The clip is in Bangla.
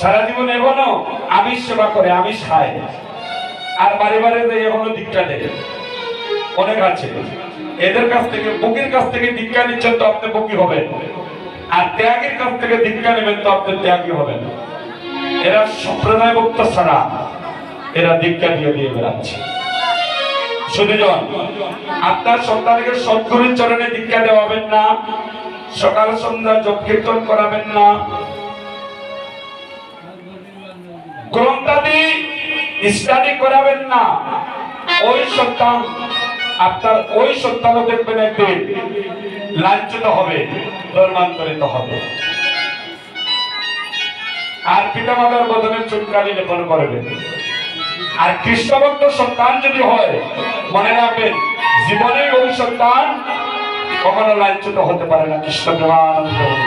সারা জীবন এখনও আমিষ সেবা করে, আমিষ খায়। আর বাড়ি যে এখনও দীক্ষা দেয় অনেক আছে। এদের কাছ থেকে কাছ থেকে দীক্ষা নিচ্ছেন তো আপনি হবেন। আর ত্যাগের কাছ থেকে দীক্ষা নেবেন তো আপনি ত্যাগী হবেন। এরা সম্প্রদায় ভক্ত ছাড়া এরা দীক্ষা দিয়ে দিয়ে বেড়াচ্ছে। শুধুজন আপনার সন্তানকে সদ্গুরুর চরণে দীক্ষা দেওয়াবেন না। সকাল সন্ধ্যা জপ কীর্তন করাবেন না। গ্রন্থাদি স্টাডি করাবেন না। ওই সন্তান, আপনার ওই সন্তানও দেখবেন একদিন লাঞ্ছিত হবে, ধর্মান্তরিত হবে। আর পিতা মাতার বদলে চুটকালি লেপন করবেন। আর কৃষ্ণভক্ত সন্তান যদি হয়, মনে রাখবেন জীবনে ওই সন্তান কখনো লাঞ্ছিত হতে পারে না কৃষ্ণ প্রেমানন্দ বলল।